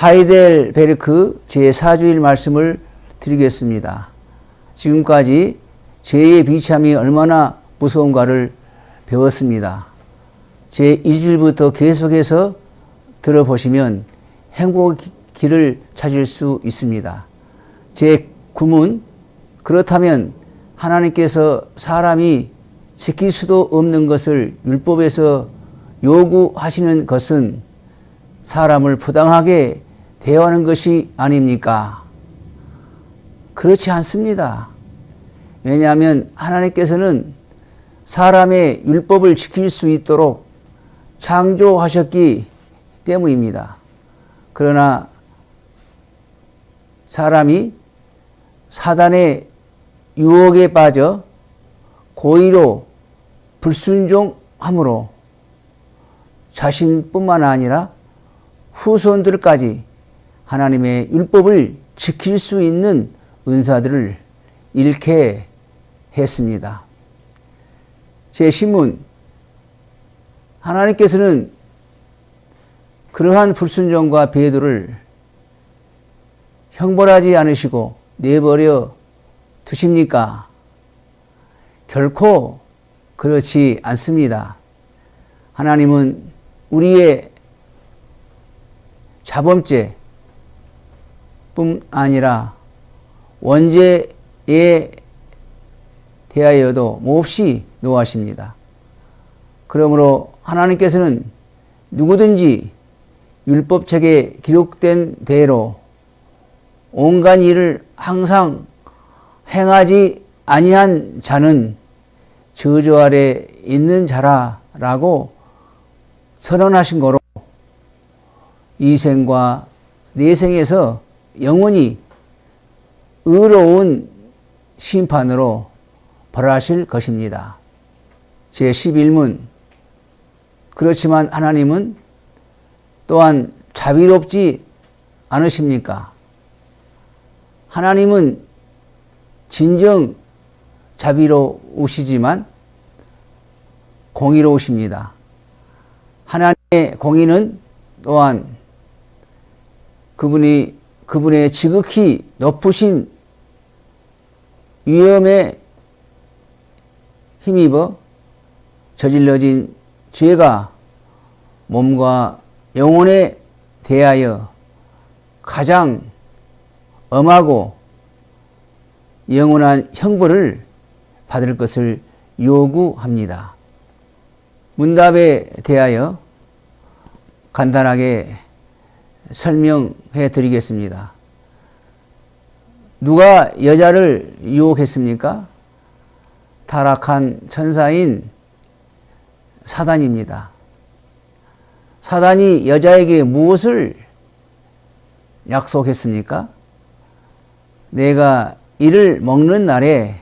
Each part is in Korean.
하이델베르크 제4주일 말씀을 드리겠습니다. 지금까지 죄의 비참이 얼마나 무서운가를 배웠습니다. 제1주일부터 계속해서 들어보시면 행복의 길을 찾을 수 있습니다. 제 9문 그렇다면 하나님께서 사람이 지킬 수도 없는 것을 율법에서 요구하시는 것은 사람을 부당하게 대하는 것이 아닙니까? 그렇지 않습니다. 왜냐하면 하나님께서는 사람의 율법을 지킬 수 있도록 창조하셨기 때문입니다. 그러나 사람이 사단의 유혹에 빠져 고의로 불순종함으로 자신뿐만 아니라 후손들까지 하나님의 율법을 지킬 수 있는 은사들을 잃게 했습니다. 제 신문 하나님께서는 그러한 불순종과 배도를 형벌하지 않으시고 내버려 두십니까? 결코 그렇지 않습니다. 하나님은 우리의 자범죄 뿐 아니라 원죄에 대하여도 몹시 노하십니다. 그러므로 하나님께서는 누구든지 율법책에 기록된 대로 온갖 일을 항상 행하지 아니한 자는 저주 아래 있는 자라라고 선언하신 거로 이 생과 내 생에서 영원히 의로운 심판으로 벌하실 것입니다. 제 11문 그렇지만 하나님은 또한 자비롭지 않으십니까? 하나님은 진정 자비로우시지만 공의로우십니다. 하나님의 공의는 또한 그분이 그분의 지극히 높으신 위험에 힘입어 저질러진 죄가 몸과 영혼에 대하여 가장 엄하고 영원한 형벌을 받을 것을 요구합니다. 문답에 대하여 간단하게 설명해 드리겠습니다. 누가 여자를 유혹했습니까? 타락한 천사인 사단입니다. 사단이 여자에게 무엇을 약속했습니까? 내가 이를 먹는 날에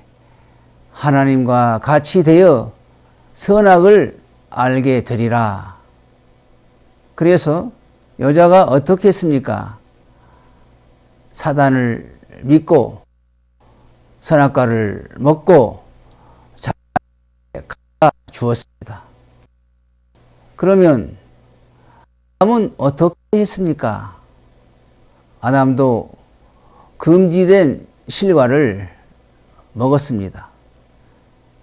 하나님과 같이 되어 선악을 알게 되리라. 그래서 여자가 어떻게 했습니까? 사단을 믿고 선악과를 먹고 주었습니다. 그러면 아담은 어떻게 했습니까? 아담도 금지된 실과를 먹었습니다.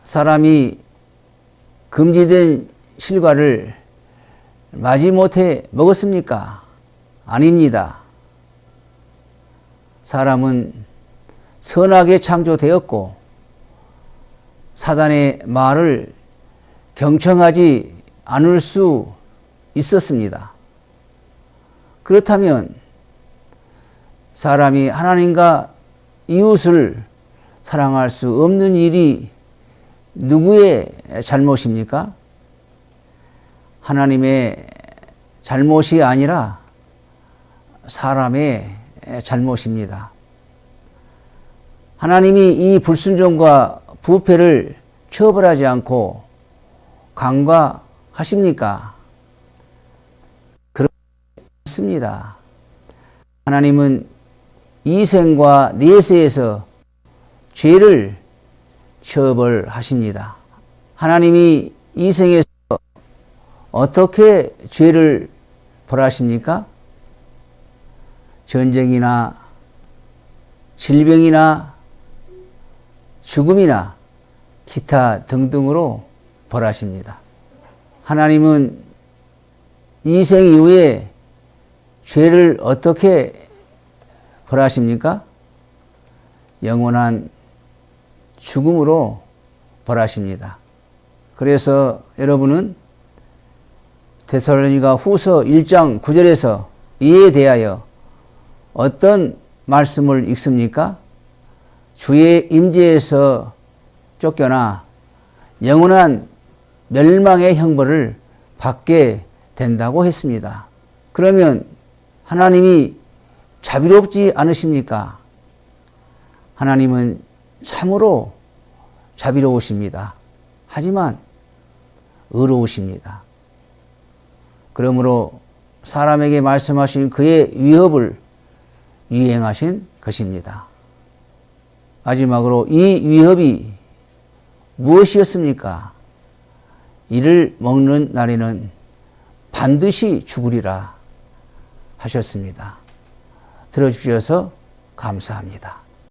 사람이 금지된 실과를 마지못해 먹었습니까? 아닙니다. 사람은 선하게 창조되었고 사단의 말을 경청하지 않을 수 있었습니다. 그렇다면 사람이 하나님과 이웃을 사랑할 수 없는 일이 누구의 잘못입니까? 하나님의 잘못이 아니라 사람의 잘못입니다. 하나님이 이 불순종과 부패를 처벌하지 않고 강과하십니까? 그렇습니다. 하나님은 이생과 내세에서 죄를 처벌하십니다. 하나님이 이생에서 어떻게 죄를 벌하십니까? 전쟁이나 질병이나 죽음이나 기타 등등으로 벌하십니다. 하나님은 이생 이후에 죄를 어떻게 벌하십니까? 영원한 죽음으로 벌하십니다. 그래서 여러분은 데살로니가 후서 1장 9절에서 이에 대하여 어떤 말씀을 읽습니까? 주의 임재에서 쫓겨나 영원한 멸망의 형벌을 받게 된다고 했습니다. 그러면 하나님이 자비롭지 않으십니까? 하나님은 참으로 자비로우십니다. 하지만 의로우십니다. 그러므로 사람에게 말씀하신 그의 위협을 이행하신 것입니다. 마지막으로 이 위협이 무엇이었습니까? 이를 먹는 날에는 반드시 죽으리라 하셨습니다. 들어주셔서 감사합니다.